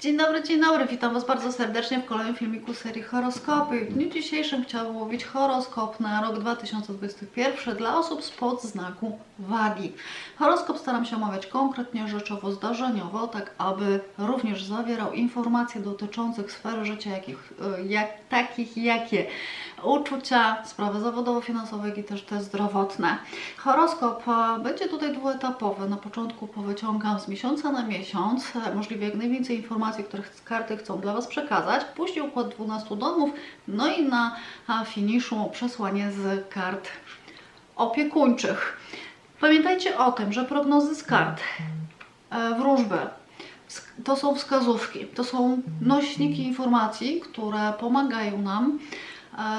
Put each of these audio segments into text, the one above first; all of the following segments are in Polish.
Dzień dobry, dzień dobry, witam Was bardzo serdecznie w kolejnym filmiku serii Horoskopy. W dniu dzisiejszym chciałabym mówić horoskop na rok 2021 dla osób spod znaku wagi. Horoskop staram się omawiać konkretnie, rzeczowo, zdarzeniowo, tak aby również zawierał informacje dotyczących sfery życia, jakich, y, jak, takich jakie uczucia, sprawy zawodowo-finansowe, i też te zdrowotne. Horoskop e, będzie tutaj dwuetapowy. Na początku powyciągam z miesiąca na miesiąc, e, możliwie jak najwięcej informacji, które ch- karty chcą dla Was przekazać. Później układ 12 domów, no i na a, finiszu przesłanie z kart opiekuńczych. Pamiętajcie o tym, że prognozy z kart, e, wróżby, to są wskazówki, to są nośniki informacji, które pomagają nam e,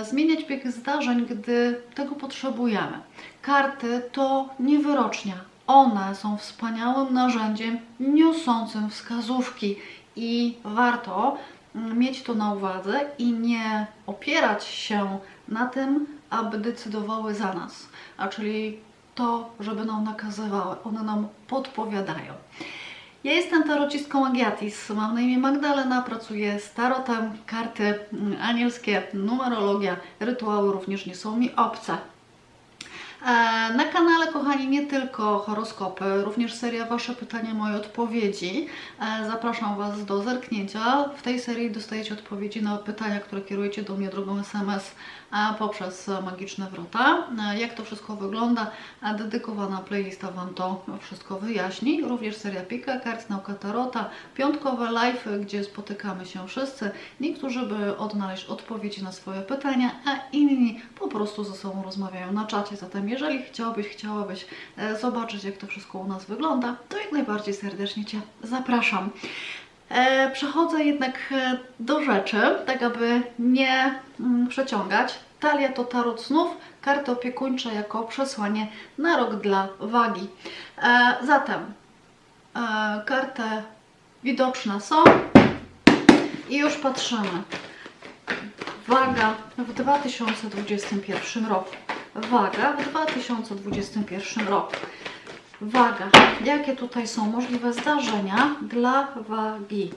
zmieniać bieg zdarzeń, gdy tego potrzebujemy. Karty to nie wyrocznia. One są wspaniałym narzędziem niosącym wskazówki i warto mm, mieć to na uwadze i nie opierać się na tym, aby decydowały za nas, a czyli to, żeby nam nakazywały, one nam podpowiadają. Ja jestem tarocistką Agiatis, mam na imię Magdalena, pracuję z tarotem, karty mm, anielskie, numerologia, rytuały również nie są mi obce. E, Na kanale, kochani, nie tylko horoskopy, również seria Wasze pytania, moje odpowiedzi. E, Zapraszam Was do zerknięcia. W tej serii dostajecie odpowiedzi na pytania, które kierujecie do mnie drogą SMS poprzez Magiczne Wrota. E, Jak to wszystko wygląda? Dedykowana playlista Wam to wszystko wyjaśni. Również seria Pika Kart, Nauka Tarota, piątkowe live, gdzie spotykamy się wszyscy. Niektórzy, by odnaleźć odpowiedzi na swoje pytania, a inni po prostu ze sobą rozmawiają na czacie. Zatem jeżeli chciałbyś, chciałabyś e, zobaczyć, jak to wszystko u nas wygląda, to jak najbardziej serdecznie Cię zapraszam. E, Przechodzę jednak e, do rzeczy, tak aby nie mm, przeciągać. Talia to tarot snów, karty opiekuńcze jako przesłanie na rok dla wagi. E, Zatem karty widoczne są i już patrzymy. Waga w 2021 roku. Waga w 2021 roku. Waga. Jakie tutaj są możliwe zdarzenia dla wagi?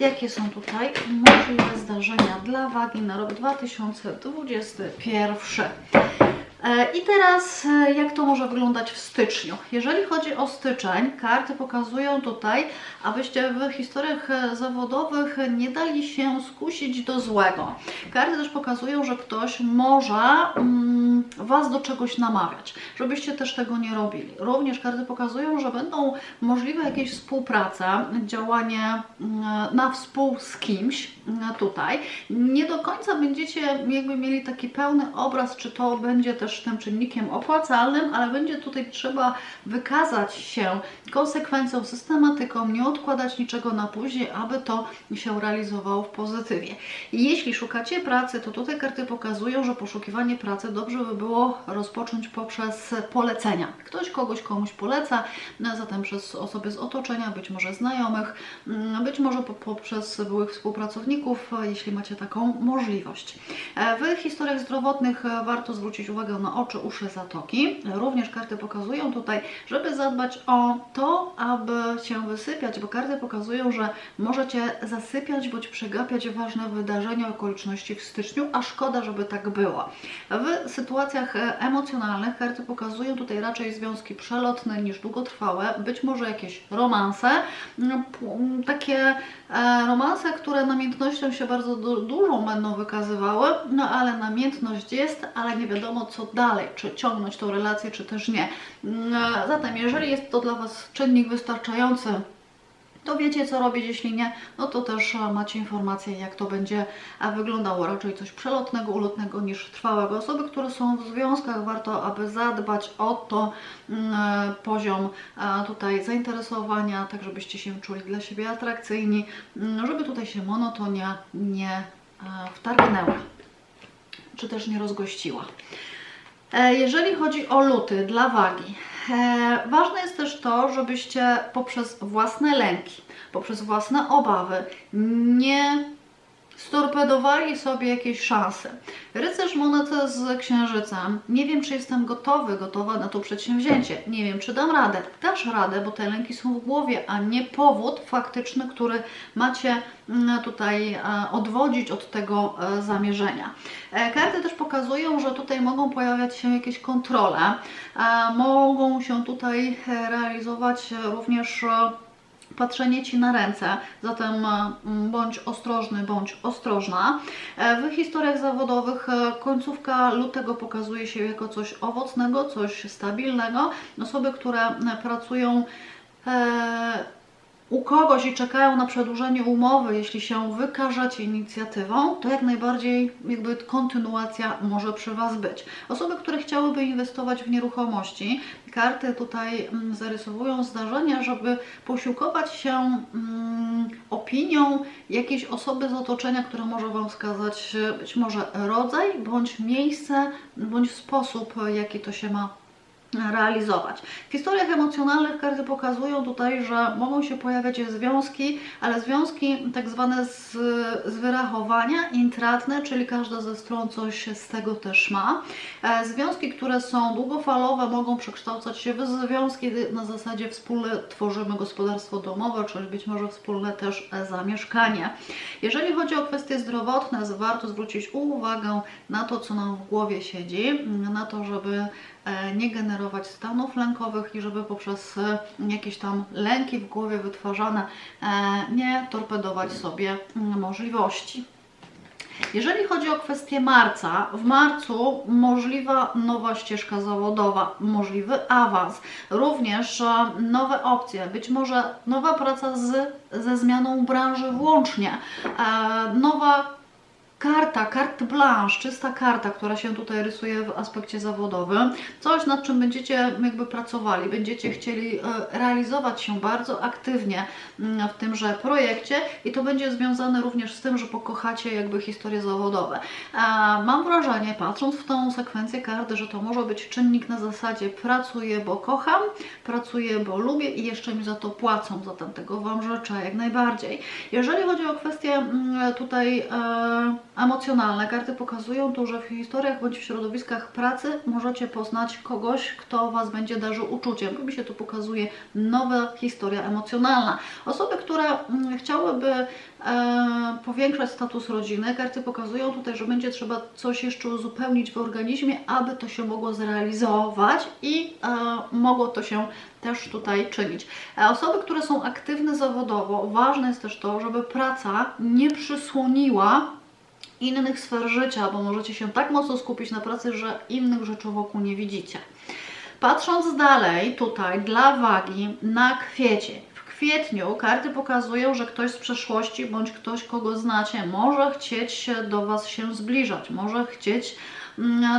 Jakie są tutaj możliwe zdarzenia dla wagi na rok 2021? E, I teraz, e, jak to może wyglądać w styczniu? Jeżeli chodzi o styczeń, karty pokazują tutaj, abyście w historiach e, zawodowych nie dali się skusić do złego. Karty też pokazują, że ktoś może mm, Was do czegoś namawiać, żebyście też tego nie robili. Również karty pokazują, że będą możliwe jakieś współprace, działanie mm, na współ z kimś mm, tutaj. Nie do końca będziecie jakby mieli taki pełny obraz, czy to będzie też tym czynnikiem opłacalnym, ale będzie tutaj trzeba wykazać się konsekwencją, systematyką, nie odkładać niczego na później, aby to się realizowało w pozytywie. Jeśli szukacie pracy, to tutaj karty pokazują, że poszukiwanie pracy dobrze by było rozpocząć poprzez polecenia. Ktoś kogoś komuś poleca, no, zatem przez osoby z otoczenia, być może znajomych, mm, być może po- poprzez byłych współpracowników, jeśli macie taką możliwość. E, W historiach zdrowotnych warto zwrócić uwagę na oczy, uszy, zatoki. Również karty pokazują tutaj, żeby zadbać o to, aby się wysypiać, bo karty pokazują, że możecie zasypiać bądź przegapiać ważne wydarzenia, okoliczności w styczniu, a szkoda, żeby tak było. W sytuacjach e, emocjonalnych karty pokazują tutaj raczej związki przelotne niż długotrwałe, być może jakieś romanse, takie romanse, które namiętnością się bardzo du- dużą będą wykazywały, no ale namiętność jest, ale nie wiadomo co dalej, czy ciągnąć tą relację, czy też nie. Mm, e, Zatem, jeżeli jest to dla Was czynnik wystarczający, to wiecie co robić, jeśli nie, no to też e, macie informację jak to będzie wyglądało, raczej coś przelotnego, ulotnego niż trwałego. Osoby, które są w związkach, warto aby zadbać o to mm, e, poziom e, tutaj zainteresowania, tak żebyście się czuli dla siebie atrakcyjni, mm, żeby tutaj się monotonia nie wtargnęła, czy też nie rozgościła. Jeżeli chodzi o luty dla wagi, ważne jest też to, żebyście poprzez własne lęki, poprzez własne obawy nie storpedowali sobie jakieś szanse. Rycerz monety z księżycem. Nie wiem, czy jestem gotowy, gotowa na to przedsięwzięcie. Nie wiem, czy dam radę. Dasz radę, bo te lęki są w głowie, a nie powód faktyczny, który macie mm, tutaj e, odwodzić od tego e, zamierzenia. E, Karty też pokazują, że tutaj mogą pojawiać się jakieś kontrole, mogą się tutaj realizować również patrzenie Ci na ręce, zatem e, bądź ostrożny, bądź ostrożna. E, W historiach zawodowych e, końcówka lutego pokazuje się jako coś owocnego, coś stabilnego. Osoby, które pracują u kogoś i czekają na przedłużenie umowy, jeśli się wykażecie inicjatywą, to jak najbardziej jakby kontynuacja może przy Was być. Osoby, które chciałyby inwestować w nieruchomości, karty tutaj mm, zarysowują zdarzenia, żeby posiłkować się mm, opinią jakiejś osoby z otoczenia, która może Wam wskazać e, być może rodzaj, bądź miejsce, bądź sposób, jaki to się ma realizować. W historiach emocjonalnych karty pokazują tutaj, że mogą się pojawiać związki, ale związki tak zwane z, z wyrachowania, intratne, czyli każda ze stron coś z tego też ma. E, Związki, które są długofalowe, mogą przekształcać się w związki na zasadzie wspólne tworzymy gospodarstwo domowe, czyli być może wspólne też e, zamieszkanie. Jeżeli chodzi o kwestie zdrowotne, warto zwrócić uwagę na to, co nam w głowie siedzi, na to, żeby nie generować stanów lękowych i żeby poprzez e, jakieś tam lęki w głowie wytwarzane e, nie torpedować sobie mm, możliwości. Jeżeli chodzi o kwestię marca, w marcu możliwa nowa ścieżka zawodowa, możliwy awans, również e, nowe opcje, być może nowa praca z, ze zmianą branży włącznie, e, nowa karta, carte blanche, czysta karta, która się tutaj rysuje w aspekcie zawodowym, coś nad czym będziecie jakby pracowali, będziecie chcieli e, realizować się bardzo aktywnie mm, w tymże projekcie i to będzie związane również z tym, że pokochacie jakby historie zawodowe. E, Mam wrażenie, patrząc w tą sekwencję karty, że to może być czynnik na zasadzie pracuję, bo kocham, pracuję, bo lubię i jeszcze mi za to płacą, zatem tego Wam życzę jak najbardziej. Jeżeli chodzi o kwestie mm, tutaj e, emocjonalne, karty pokazują tu, że w historiach bądź w środowiskach pracy możecie poznać kogoś, kto Was będzie darzył uczuciem. Mi się tu pokazuje nowa historia emocjonalna. Osoby, które mm, chciałyby e, powiększać status rodziny, karty pokazują tutaj, że będzie trzeba coś jeszcze uzupełnić w organizmie, aby to się mogło zrealizować i e, mogło to się też tutaj czynić. E, Osoby, które są aktywne zawodowo, ważne jest też to, żeby praca nie przysłoniła innych sfer życia, bo możecie się tak mocno skupić na pracy, że innych rzeczy wokół nie widzicie. Patrząc dalej, tutaj dla wagi na kwiecień. W kwietniu karty pokazują, że ktoś z przeszłości bądź ktoś, kogo znacie, może chcieć do Was się zbliżać, może chcieć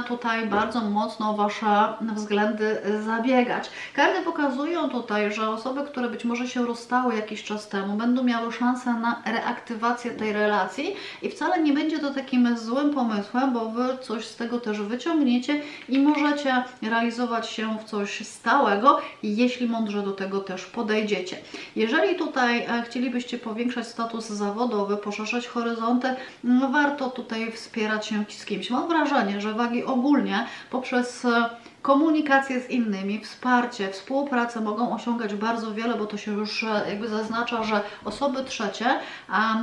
tutaj bardzo mocno Wasze względy zabiegać. Karty pokazują tutaj, że osoby, które być może się rozstały jakiś czas temu, będą miały szansę na reaktywację tej relacji i wcale nie będzie to takim złym pomysłem, bo Wy coś z tego też wyciągniecie i możecie realizować się w coś stałego, jeśli mądrze do tego też podejdziecie. Jeżeli tutaj e, chcielibyście powiększać status zawodowy, poszerzać horyzonty, no warto tutaj wspierać się z kimś. Mam wrażenie, że wagi ogólnie poprzez e, komunikację z innymi, wsparcie, współpracę mogą osiągać bardzo wiele, bo to się już e, jakby zaznacza, że osoby trzecie,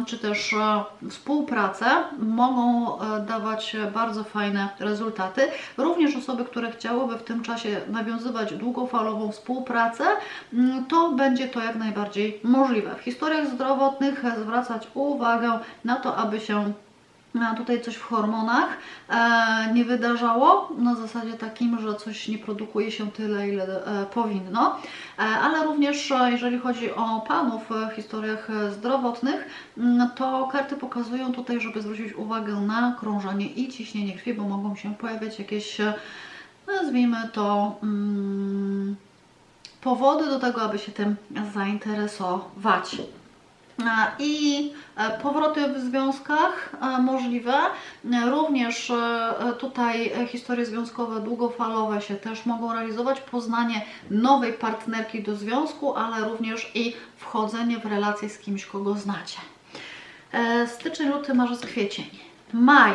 czy też e, współpracę mogą dawać bardzo fajne rezultaty. Również osoby, które chciałyby w tym czasie nawiązywać długofalową współpracę, to będzie to jak najbardziej możliwe. W historiach zdrowotnych zwracać uwagę na to, aby się a tutaj coś w hormonach e, nie wydarzało, na zasadzie takim, że coś nie produkuje się tyle, ile e, powinno, e, ale również e, jeżeli chodzi o panów w historiach e, zdrowotnych, mm, to karty pokazują tutaj, żeby zwrócić uwagę na krążenie i ciśnienie krwi, bo mogą się pojawiać jakieś, e, nazwijmy to, mm, powody do tego, aby się tym zainteresować. E, I e, powroty w związkach e, możliwe. Również tutaj historie związkowe długofalowe się też mogą realizować. Poznanie nowej partnerki do związku, ale również i wchodzenie w relacje z kimś, kogo znacie. Styczeń, luty, marzec, kwiecień. Maj.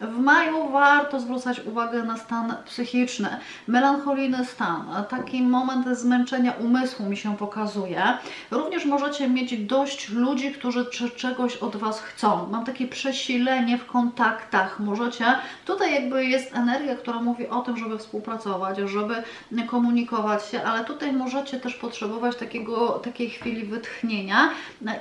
W maju warto zwracać uwagę na stan psychiczny, melancholijny stan, taki moment zmęczenia umysłu mi się pokazuje. Również możecie mieć dość ludzi, którzy czegoś od Was chcą. Mam takie przesilenie w kontaktach. Możecie, tutaj jakby jest energia, która mówi o tym, żeby współpracować, żeby komunikować się, ale tutaj możecie też potrzebować takiego, takiej chwili wytchnienia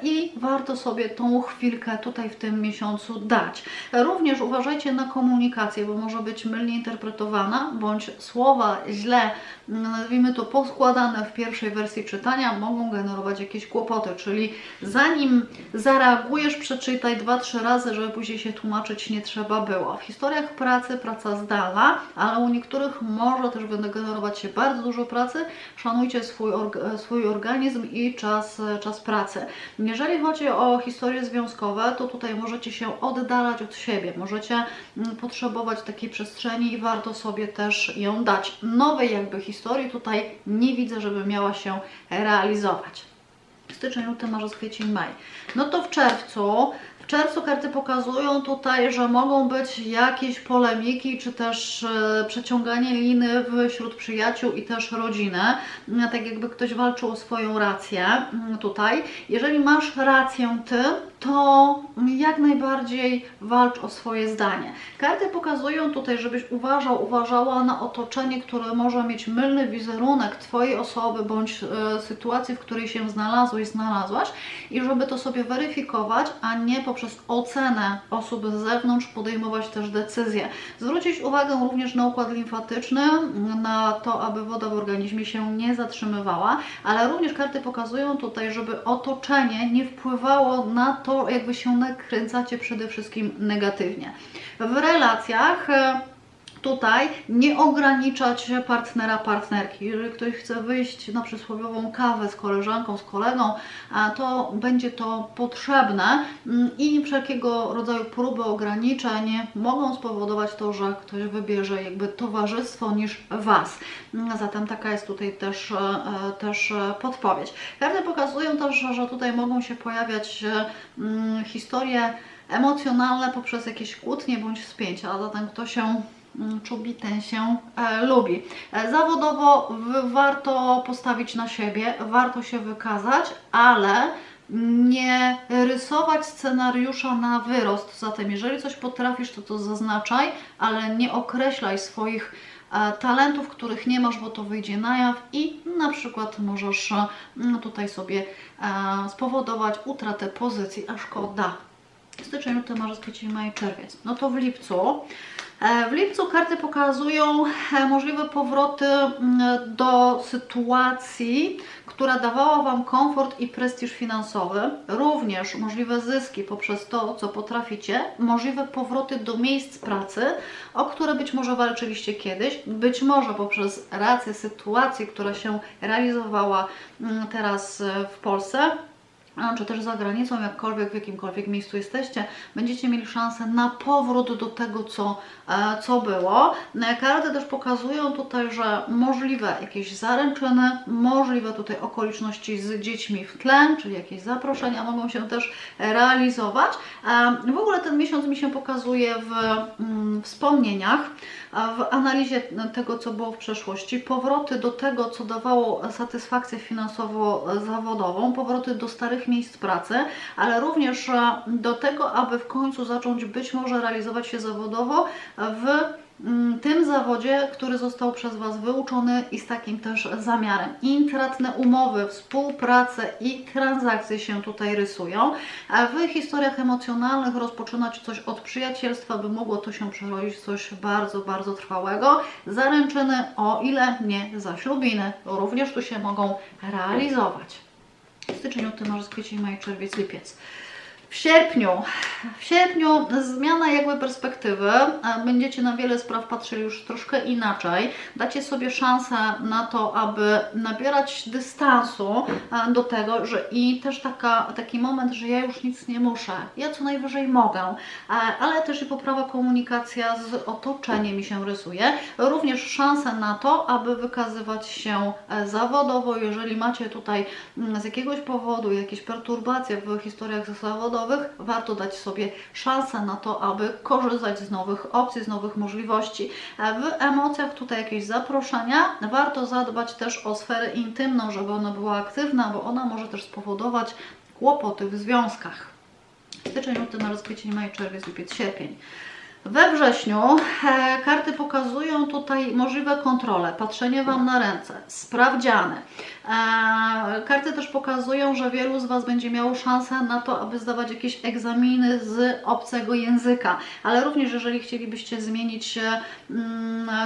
i warto sobie tą chwilkę tutaj w tym miesiącu dać. Również uważajcie na komunikację, bo może być mylnie interpretowana, bądź słowa źle, nazwijmy to poskładane w pierwszej wersji czytania, mogą generować jakieś kłopoty. Czyli zanim zareagujesz, przeczytaj dwa, trzy razy, żeby później się tłumaczyć nie trzeba było. W historiach pracy praca zdalna, ale u niektórych może też generować się bardzo dużo pracy. Szanujcie swój, org- swój organizm i czas, czas pracy. Jeżeli chodzi o historie związkowe, to tutaj możecie się oddalać od siebie, możecie mm, potrzebować takiej przestrzeni i warto sobie też ją dać. Nowej jakby historii tutaj nie widzę, żeby miała się realizować. Styczeń, luty, marzec, kwiecień, maj. No to w czerwcu, w czerwcu karty pokazują tutaj, że mogą być jakieś polemiki, czy też e, przeciąganie liny wśród przyjaciół i też rodziny. Mm, Tak jakby ktoś walczył o swoją rację mm, tutaj. Jeżeli masz rację ty, to jak najbardziej walcz o swoje zdanie. Karty pokazują tutaj, żebyś uważał, uważała na otoczenie, które może mieć mylny wizerunek Twojej osoby bądź e, sytuacji, w której się znalazłeś, znalazłaś i żeby to sobie weryfikować, a nie poprzez ocenę osób z zewnątrz podejmować też decyzje. Zwrócić uwagę również na układ limfatyczny, na to, aby woda w organizmie się nie zatrzymywała, ale również karty pokazują tutaj, żeby otoczenie nie wpływało na to, jak Wy się nakręcacie przede wszystkim negatywnie. W relacjach tutaj nie ograniczać partnera, partnerki. Jeżeli ktoś chce wyjść na przysłowiową kawę z koleżanką, z kolegą, to będzie to potrzebne mm, i wszelkiego rodzaju próby ograniczeń mogą spowodować to, że ktoś wybierze jakby towarzystwo niż Was. Mm, Zatem taka jest tutaj też, e, też e, podpowiedź. Karty pokazują też, że tutaj mogą się pojawiać e, mm, historie emocjonalne poprzez jakieś kłótnie bądź spięcia, a zatem kto się czubi, ten się e, lubi. E, zawodowo warto postawić na siebie, warto się wykazać, ale nie rysować scenariusza na wyrost. Zatem, jeżeli coś potrafisz, to to zaznaczaj, ale nie określaj swoich e, talentów, których nie masz, bo to wyjdzie na jaw i na przykład możesz no, tutaj sobie e, spowodować utratę pozycji, a szkoda. Styczeń, luty, marzec, kwiecień, maj, czerwiec. No to w lipcu. E, W lipcu karty pokazują e, możliwe powroty mm, do sytuacji, która dawała Wam komfort i prestiż finansowy, również możliwe zyski poprzez to, co potraficie, możliwe powroty do miejsc pracy, o które być może walczyliście kiedyś, być może poprzez rację sytuacji, która się realizowała mm, teraz e, w Polsce, czy też za granicą, jakkolwiek, w jakimkolwiek miejscu jesteście, będziecie mieli szansę na powrót do tego, co, e, co było. E, Karty też pokazują tutaj, że możliwe jakieś zaręczyny, możliwe tutaj okoliczności z dziećmi w tle, czyli jakieś zaproszenia mogą się też realizować. E, W ogóle ten miesiąc mi się pokazuje w mm, wspomnieniach, w analizie tego, co było w przeszłości, powroty do tego, co dawało satysfakcję finansowo-zawodową, powroty do starych miejsc pracy, ale również e, do tego, aby w końcu zacząć być może realizować się zawodowo w tym zawodzie, który został przez Was wyuczony i z takim też zamiarem. Intratne umowy, współprace i transakcje się tutaj rysują. W historiach emocjonalnych rozpoczynać coś od przyjacielstwa, by mogło to się przerodzić w coś bardzo, bardzo trwałego. Zaręczyny, o ile nie zaślubiny, również tu się mogą realizować. Styczeń, luty, marzec, kwiecień, maj, czerwiec, lipiec. W sierpniu, w sierpniu zmiana jakby perspektywy, e, będziecie na wiele spraw patrzyli już troszkę inaczej, dacie sobie szansę na to, aby nabierać dystansu e, do tego, że i też taka, taki moment, że ja już nic nie muszę, ja co najwyżej mogę, e, ale też i poprawa komunikacja z otoczeniem mi się rysuje, również szanse na to, aby wykazywać się zawodowo, jeżeli macie tutaj mm, z jakiegoś powodu jakieś perturbacje w historiach zawodowych, zawodowych, warto dać sobie szansę na to, aby korzystać z nowych opcji, z nowych możliwości. E, W emocjach tutaj jakieś zaproszenia, warto zadbać też o sferę intymną, żeby ona była aktywna, bo ona może też spowodować kłopoty w związkach. Styczeń, luty, marzec, kwiecień, maj, czerwiec, lipiec, sierpień. We wrześniu e, karty pokazują tutaj możliwe kontrole, patrzenie Wam na ręce, sprawdziany. E, karty też pokazują, że wielu z Was będzie miało szansę na to, aby zdawać jakieś egzaminy z obcego języka, ale również jeżeli chcielibyście zmienić e,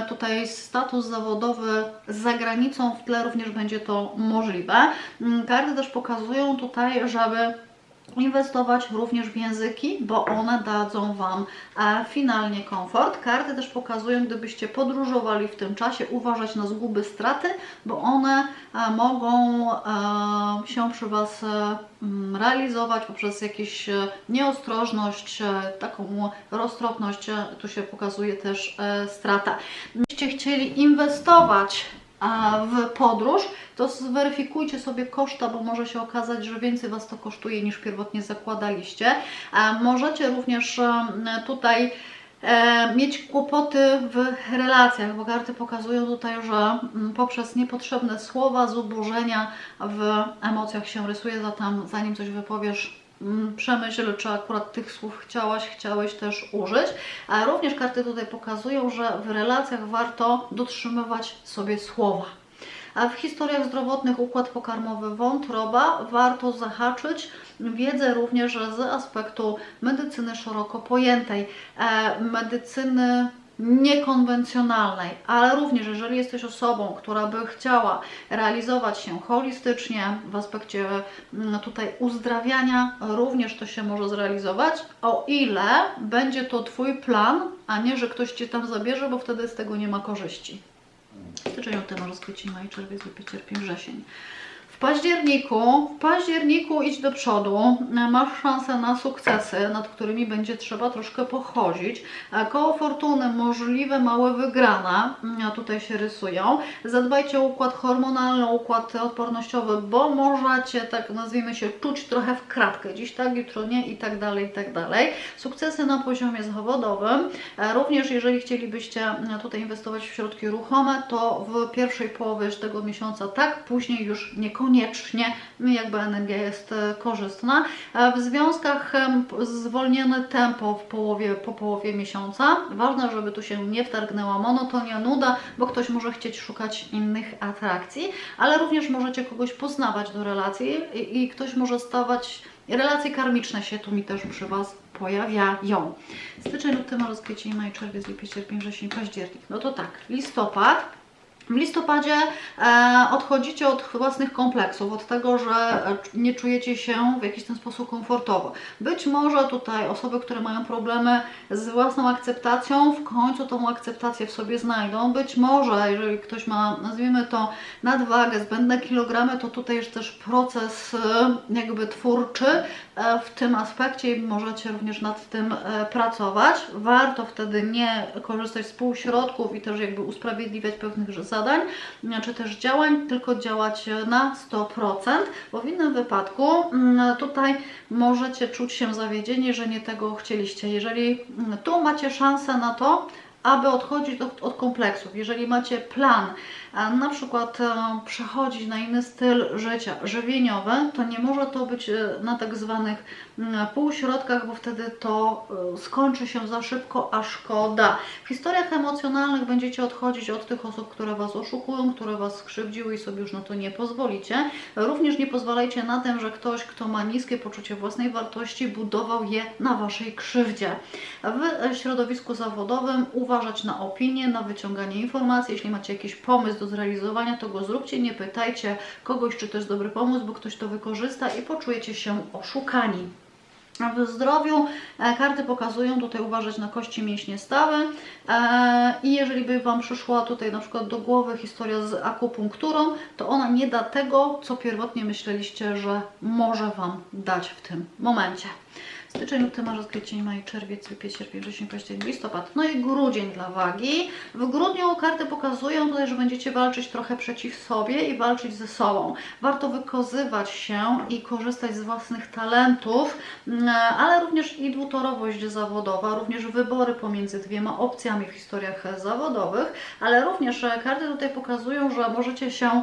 tutaj status zawodowy za granicą, w tle również będzie to możliwe. Mm, Karty też pokazują tutaj, żeby inwestować również w języki, bo one dadzą Wam e, finalnie komfort. Karty też pokazują, gdybyście podróżowali w tym czasie, uważać na zguby, straty, bo one e, mogą e, się przy Was realizować poprzez jakąś nieostrożność, taką roztropność. Tu się pokazuje też strata. Gdybyście chcieli inwestować w podróż, to zweryfikujcie sobie koszta, bo może się okazać, że więcej Was to kosztuje niż pierwotnie zakładaliście. Możecie również tutaj e, mieć kłopoty w relacjach, bo karty pokazują tutaj, że mm, poprzez niepotrzebne słowa, zubożenia w emocjach się rysuje, zatem zanim coś wypowiesz, przemyśl, czy akurat tych słów chciałaś, chciałeś też użyć. A również karty tutaj pokazują, że w relacjach warto dotrzymywać sobie słowa. A w historiach zdrowotnych układ pokarmowy wątroba warto zahaczyć wiedzę również z aspektu medycyny szeroko pojętej, e, medycyny niekonwencjonalnej, ale również jeżeli jesteś osobą, która by chciała realizować się holistycznie w aspekcie mm, tutaj uzdrawiania, również to się może zrealizować, o ile będzie to Twój plan, a nie, że ktoś Cię tam zabierze, bo wtedy z tego nie ma korzyści. Styczeń, luty, marzec, kwiecień, maj, czerwiec, lipiec, sierpień, wrzesień. Październiku, w październiku idź do przodu, masz szansę na sukcesy, nad którymi będzie trzeba troszkę pochodzić. Koło fortuny, możliwe małe wygrana, a tutaj się rysują. Zadbajcie o układ hormonalny, układ odpornościowy, bo możecie, tak nazwijmy się, czuć trochę w kratkę. Dziś tak, jutro nie i tak dalej, i tak dalej. Sukcesy na poziomie zawodowym. E, Również jeżeli chcielibyście tutaj inwestować w środki ruchome, to w pierwszej połowie tego miesiąca tak, później już niekoniecznie, jakby energia jest e, korzystna. E, W związkach zwolnione tempo w połowie, po połowie miesiąca. Ważne, żeby tu się nie wtargnęła monotonia, nuda, bo ktoś może chcieć szukać innych atrakcji, ale również możecie kogoś poznawać do relacji i, i ktoś może stawać Relacje karmiczne się tu mi też przy Was pojawiają. Styczeń, luty, marzec, kwiecień, maj, czerwiec, lipiec, sierpień, wrzesień, październik. No to tak, listopad. W listopadzie e, odchodzicie od własnych kompleksów, od tego, że e, nie czujecie się w jakiś ten sposób komfortowo. Być może tutaj osoby, które mają problemy z własną akceptacją, w końcu tą akceptację w sobie znajdą. Być może, jeżeli ktoś ma, nazwijmy to, nadwagę, zbędne kilogramy, to tutaj jest też proces e, jakby twórczy w tym aspekcie i możecie również nad tym pracować. Warto wtedy nie korzystać z półśrodków i też jakby usprawiedliwiać pewnych zadań, czy też działań, tylko działać na 100%, bo w innym wypadku mm, tutaj możecie czuć się zawiedzieni, że nie tego chcieliście. Jeżeli mm, tu macie szansę na to, aby odchodzić od, od kompleksów. Jeżeli macie plan, a na przykład e, przechodzić na inny styl życia żywieniowy, to nie może to być e, na tak zwanych półśrodkach, bo wtedy to e, skończy się za szybko, a szkoda. W historiach emocjonalnych będziecie odchodzić od tych osób, które Was oszukują, które Was skrzywdziły i sobie już na to nie pozwolicie. Również nie pozwalajcie na tym, że ktoś, kto ma niskie poczucie własnej wartości, budował je na Waszej krzywdzie. W e, środowisku zawodowym uważać na opinie, na wyciąganie informacji. Jeśli macie jakiś pomysł do zrealizowania, to go zróbcie. Nie pytajcie kogoś, czy to jest dobry pomysł, bo ktoś to wykorzysta i poczujecie się oszukani. W zdrowiu e, karty pokazują tutaj uważać na kości mięśnie stawy e, i jeżeli by Wam przyszła tutaj na przykład do głowy historia z akupunkturą, to ona nie da tego, co pierwotnie myśleliście, że może Wam dać w tym momencie. Styczeń, luty, marzec, kwiecień, maj, czerwiec, lipiec, sierpień, wrzesień, październik, listopad. No i grudzień dla wagi. W grudniu karty pokazują tutaj, że będziecie walczyć trochę przeciw sobie i walczyć ze sobą. Warto wykazywać się i korzystać z własnych talentów, mm, ale również i dwutorowość zawodowa, również wybory pomiędzy dwiema opcjami w historiach zawodowych, ale również karty tutaj pokazują, że możecie się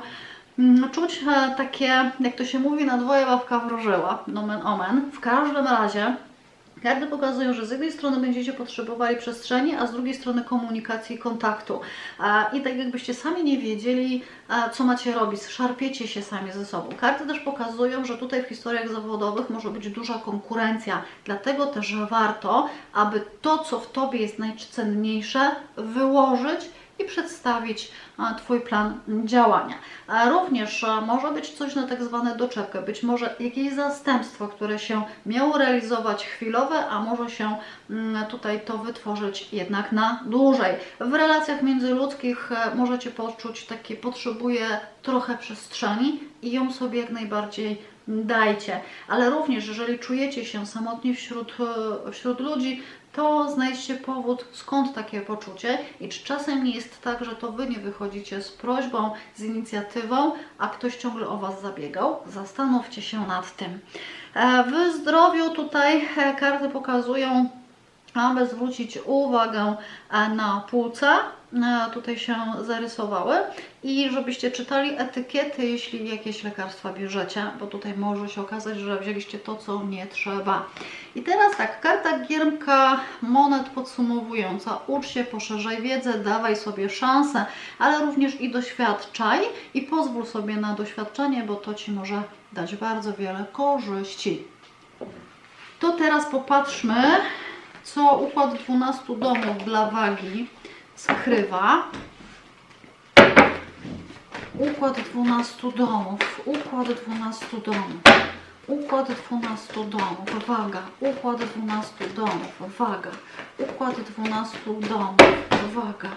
czuć e, takie, jak to się mówi, na dwoje babka wróżyła, nomen omen. W każdym razie Karty pokazują, że z jednej strony będziecie potrzebowali przestrzeni, a z drugiej strony komunikacji i kontaktu. A, I tak jakbyście sami nie wiedzieli, a, co macie robić, szarpiecie się sami ze sobą. Karty też pokazują, że tutaj w historiach zawodowych może być duża konkurencja, dlatego też warto, aby to, co w Tobie jest najcenniejsze, wyłożyć i przedstawić a, Twój plan działania. Również a, może być coś na tak zwane doczepkę, być może jakieś zastępstwo, które się miało realizować chwilowe, a może się mm, tutaj to wytworzyć jednak na dłużej. W relacjach międzyludzkich e, możecie poczuć takie potrzebuję trochę przestrzeni i ją sobie jak najbardziej dajcie. Ale również, jeżeli czujecie się samotni wśród, e, wśród ludzi, to znajdźcie powód, skąd takie poczucie i czy czasem nie jest tak, że to Wy nie wychodzicie z prośbą, z inicjatywą, a ktoś ciągle o Was zabiegał. Zastanówcie się nad tym. E, W zdrowiu tutaj e, karty pokazują aby zwrócić uwagę e, na płuca, tutaj się zarysowały i żebyście czytali etykiety, jeśli jakieś lekarstwa bierzecie, bo tutaj może się okazać, że wzięliście to, co nie trzeba. I teraz tak, karta giermka monet podsumowująca. Ucz się, poszerzaj wiedzę, dawaj sobie szansę, ale również i doświadczaj i pozwól sobie na doświadczenie, bo to Ci może dać bardzo wiele korzyści. To teraz popatrzmy, co układ 12 domów dla wagi skrywa. Układ 12 domów, układ 12 domów, układ 12 domów, waga, układ 12 domów, waga, układ 12 domów, waga,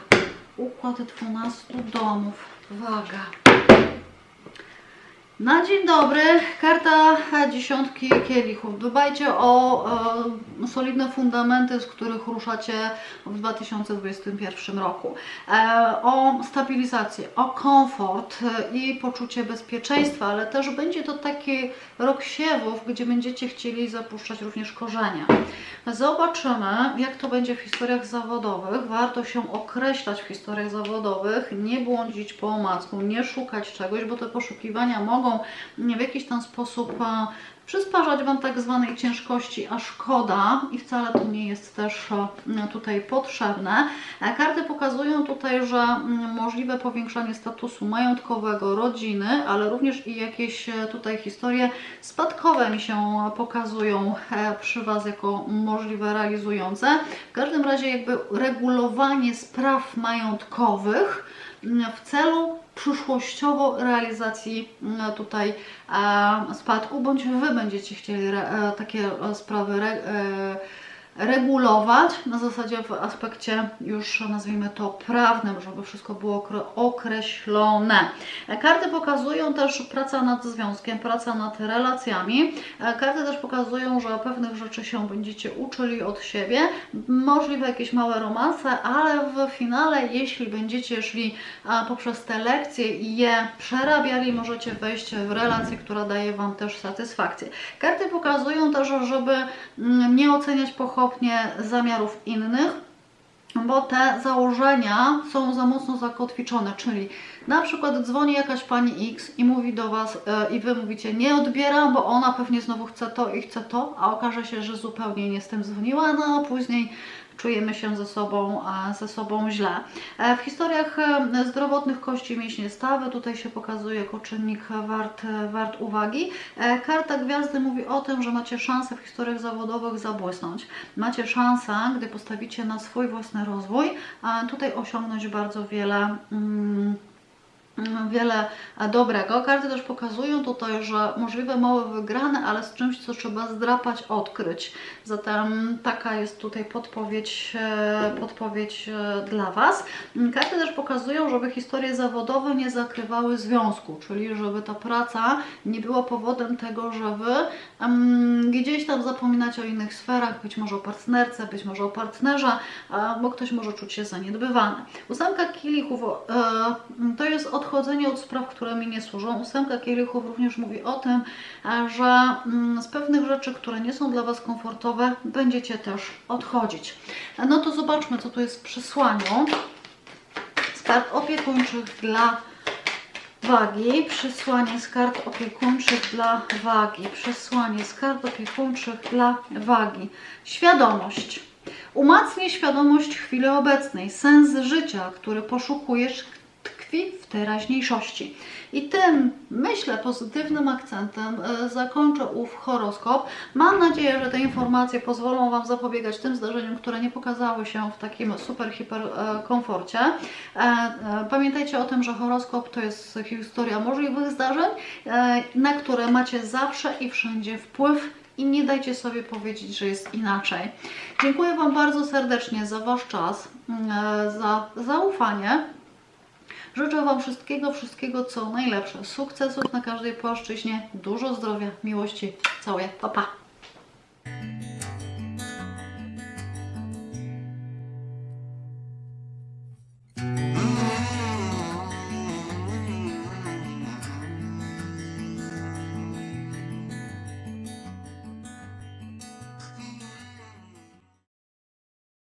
układ 12 domów, waga. Na dzień dobry, karta dziesiątki kielichów. Dbajcie o e, solidne fundamenty, z których ruszacie w 2021 roku. E, o stabilizację, o komfort e, i poczucie bezpieczeństwa, ale też będzie to taki rok siewów, gdzie będziecie chcieli zapuszczać również korzenia. Zobaczymy, jak to będzie w historiach zawodowych. Warto się określać w historiach zawodowych, nie błądzić po omacku, nie szukać czegoś, bo te poszukiwania mogą w jakiś tam sposób e, przysparzać Wam tak zwanej ciężkości, a szkoda i wcale to nie jest też e, tutaj potrzebne. E, Karty pokazują tutaj, że możliwe powiększanie statusu majątkowego rodziny, ale również i jakieś e, tutaj historie spadkowe mi się pokazują przy Was jako możliwe realizujące. W każdym razie jakby regulowanie spraw majątkowych w celu przyszłościowo realizacji mm, tutaj e, spadku, bądź Wy będziecie chcieli e, takie e, sprawy e, regulować na zasadzie w aspekcie już nazwijmy to prawnym, żeby wszystko było okre- określone. E, Karty pokazują też praca nad związkiem, praca nad relacjami. E, Karty też pokazują, że pewnych rzeczy się będziecie uczyli od siebie, możliwe jakieś małe romanse, ale w finale, jeśli będziecie szli poprzez te lekcje i je przerabiali, możecie wejść w relację, która daje Wam też satysfakcję. Karty pokazują też, żeby mm, nie oceniać pochodnie zamiarów innych, bo te założenia są za mocno zakotwiczone, czyli na przykład dzwoni jakaś pani X i mówi do Was e, i Wy mówicie nie odbieram, bo ona pewnie znowu chce to i chce to, a okaże się, że zupełnie nie tym dzwoniła, no a później czujemy się ze sobą, ze sobą źle. E, W historiach e, zdrowotnych kości mięśnie stawy tutaj się pokazuje jako czynnik wart, wart uwagi. E, Karta gwiazdy mówi o tym, że macie szansę w historiach zawodowych zabłysnąć. Macie szansę, gdy postawicie na swój własny rozwój, tutaj osiągnąć bardzo wiele. Mm, wiele e, dobrego. Karty też pokazują tutaj, że możliwe małe wygrane, ale z czymś, co trzeba zdrapać, odkryć. Zatem taka jest tutaj podpowiedź, e, podpowiedź e, dla Was. Mm, Karty też pokazują, żeby historie zawodowe nie zakrywały związku, czyli żeby ta praca nie była powodem tego, że Wy em, gdzieś tam zapominacie o innych sferach, być może o partnerce, być może o partnerze, bo ktoś może czuć się zaniedbywany. Ósemka kielichów e, to jest odchodzenie od spraw, które mi nie służą. Ósemka kielichów również mówi o tym, że mm, z pewnych rzeczy, które nie są dla Was komfortowe, będziecie też odchodzić. No to zobaczmy, co tu jest w przesłaniu z kart opiekuńczych dla wagi, przesłanie z kart opiekuńczych dla wagi, przesłanie z kart opiekuńczych dla wagi. Świadomość. Umacnie świadomość chwili obecnej, sens życia, który poszukujesz, tkwi w teraźniejszości. I tym, myślę, pozytywnym akcentem e, zakończę ów horoskop. Mam nadzieję, że te informacje pozwolą Wam zapobiegać tym zdarzeniom, które nie pokazały się w takim super, hiper e, komforcie. E, Pamiętajcie o tym, że horoskop to jest historia możliwych zdarzeń, na które macie zawsze i wszędzie wpływ i nie dajcie sobie powiedzieć, że jest inaczej. Dziękuję Wam bardzo serdecznie za Wasz czas, mm, za zaufanie. Życzę Wam wszystkiego, wszystkiego co najlepsze. Sukcesów na każdej płaszczyźnie, dużo zdrowia, miłości. Całuję. Pa, pa.